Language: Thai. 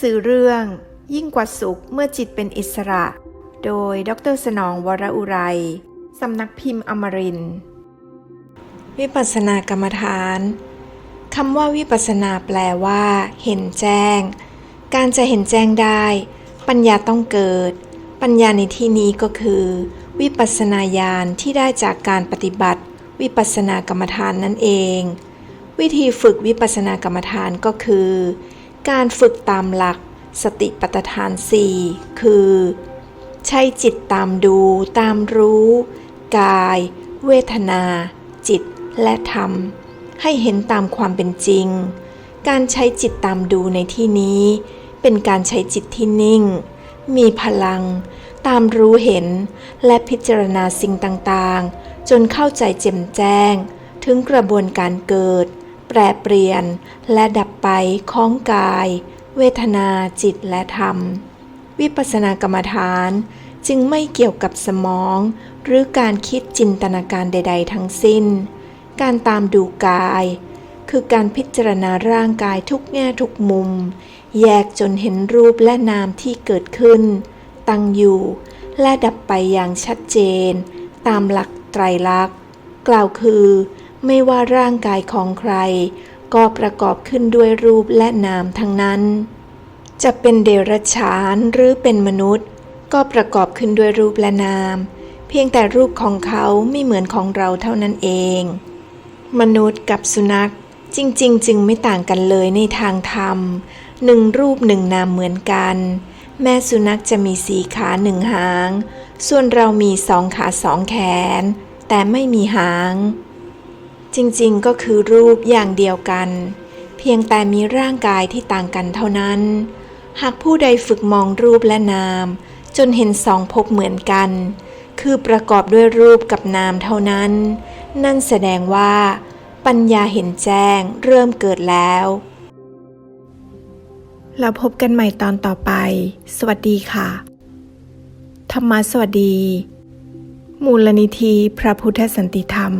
สือเรื่อง ยิ่งกว่าสุขเมื่อจิตเป็นอิสระ โดยดรสนองวรอุไรสำนักพิมพ์อมรินวิปัสสนากรรมฐานคำว่าวิปัสสนาแปลว่า เห็นแจ้ง การจะเห็นแจ้งได้ ปัญญาต้องเกิด ปัญญาในที่นี้ก็คือ วิปัสสนาญาณที่ได้จากการปฏิบัติ วิปัสสนากรรมฐานนั่นเอง วิธีฝึกวิปัสสนากรรมฐานก็คือ การฝึกตามหลักสติปัฏฐาน 4 คือ ใช้จิตตามดูตามรู้ กาย เวทนา จิตและธรรม ให้เห็นตามความเป็นจริง การใช้จิตตามดูในที่นี้ เป็นการใช้จิตที่นิ่ง มีพลัง ตามรู้เห็นและพิจารณาสิ่งต่างๆ จนเข้าใจแจ่มแจ้ง ถึงกระบวนการเกิด แปรเปลี่ยน และดับไปของกาย เวทนาจิตและธรรม วิปัสสนากรรมฐานจึงไม่เกี่ยวกับสมอง หรือการคิดจินตนาการใด ๆ ทั้งสิ้น การตามดูกาย คือการพิจารณาร่างกายทุกแง่ทุกมุม แยกจนเห็นรูปและนามที่เกิดขึ้น ตั้งอยู่ และดับไปอย่างชัดเจน ตามหลักไตรลักษณ์ กล่าวคือ ไม่ว่าร่างกายของใคร ก็ประกอบขึ้นด้วยรูปและนามทั้งนั้น จะเป็นเดรัจฉานหรือเป็นมนุษย์ ก็ประกอบขึ้นด้วยรูปและนาม เพียงแต่รูปของเขาไม่เหมือนของเราเท่านั้นเอง มนุษย์กับสุนัขจริง ๆ จึงไม่ต่างกันเลยในทางธรรมหนึ่งรูปหนึ่งนามเหมือนกัน แม่สุนัขจะมีสีขาหนึ่งหาง ส่วนเรามีสองขาสองแขน แต่ไม่มีหาง จริงๆ ก็คือรูปอย่างเดียวกัน เพียงแต่มีร่างกายที่ต่างกันเท่านั้น หากผู้ใดฝึกมองรูปและนาม จนเห็นสองภพเหมือนกัน คือประกอบด้วยรูปกับนามเท่านั้น นั่นแสดงว่า ปัญญาเห็นแจ้งเริ่มเกิดแล้วแล้วพบกันใหม่ตอนต่อไป สวัสดีค่ะ ธรรมะสวัสดี มูลนิธิพระพุทธสันติธรรม